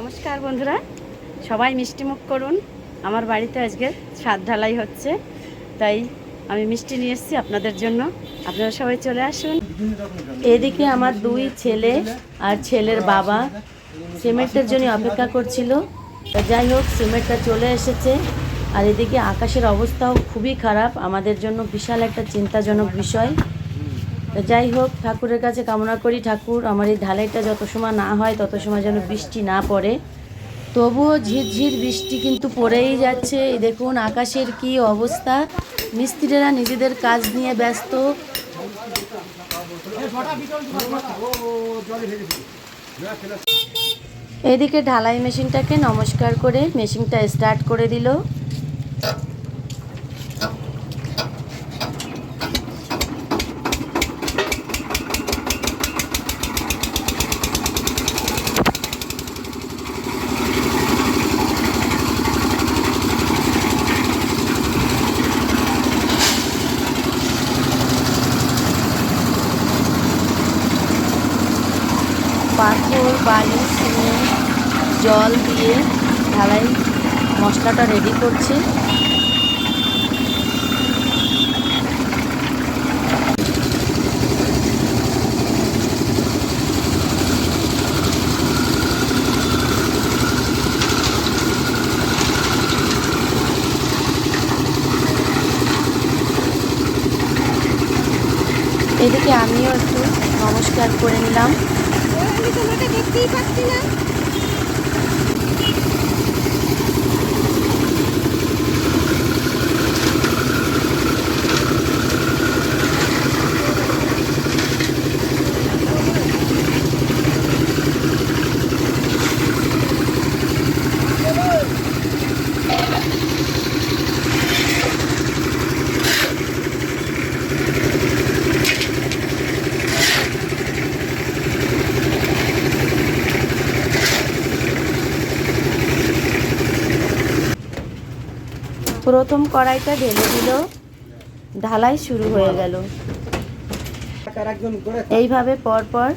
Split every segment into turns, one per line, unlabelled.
নমস্কার বন্ধুরা। সবাই মিষ্টিমুখ করুন। আমার বাড়িতে আজকে ছাদ ঢালাই হচ্ছে, তাই আমি মিষ্টি নিয়ে এসেছি আপনাদের জন্য। আপনারা সবাই চলে আসুন। এদিকে আমার দুই ছেলে আর ছেলের বাবা সিমেন্টের জন্য অপেক্ষা করছিল। যাই হোক, সিমেন্টটা চলে এসেছে। আর এদিকে আকাশের অবস্থাও খুবই খারাপ। আমাদের জন্য বিশাল একটা চিন্তাজনক বিষয়। তো যাই হোক, ঠাকুরের কাছে কামনা করি। ঠাকুর, আমার এই ঢালাইটা যত সময় না হয়, তত সময় যেন বৃষ্টি না পড়ে। তবুও ঝিরঝির বৃষ্টি কিন্তু পড়েই যাচ্ছে। এই দেখুন, আকাশের কি অবস্থা। মিস্ত্রিরা নিজেদের কাজ নিয়ে ব্যস্ত। এদিকে ঢালাই মেশিনটাকে নমস্কার করে মেশিনটা স্টার্ট করে দিল। বালি সিমেন্ট জল দিয়ে ঢালাই মশলাটা রেডি করছে। এদিকে আমিও একটু নমস্কার করে নিলাম।
তোমাকে দেখতেই পাচ্ছি না।
প্রথম কড়াইটা ঢেলে দিল। ঢালাই শুরু হয়ে গেল। এইভাবে পরপর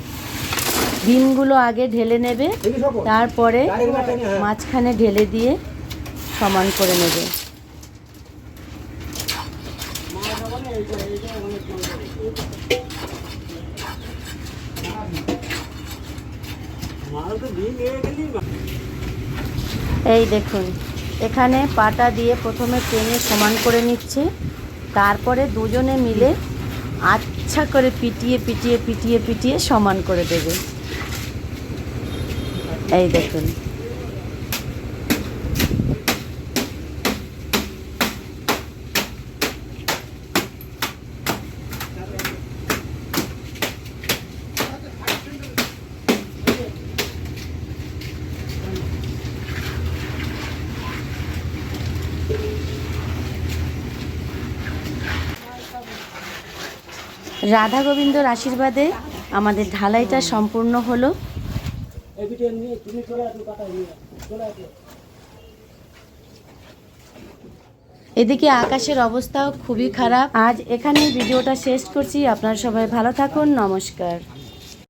ডিমগুলো আগে ঢেলে নেবে, তারপরে মাঝখানে ঢেলে দিয়ে সমান করে নেবে। এই দেখুন এখানে পাটা দিয়ে প্রথমে টেনে সমান করে নিচ্ছি। তারপরে দুজনে মিলে আচ্ছা করে পিটিয়ে পিটিয়ে পিটিয়ে পিটিয়ে সমান করে দেবে। এই দেখুন। রাধা গোবিন্দর আশীর্বাদে আমাদের ঢালাইটা সম্পূর্ণ হলো। এদিকে আকাশের অবস্থাও খুবই খারাপ। আজ এখানে ভিডিওটা শেষ করছি। আপনারা সবাই ভালো থাকুন। নমস্কার।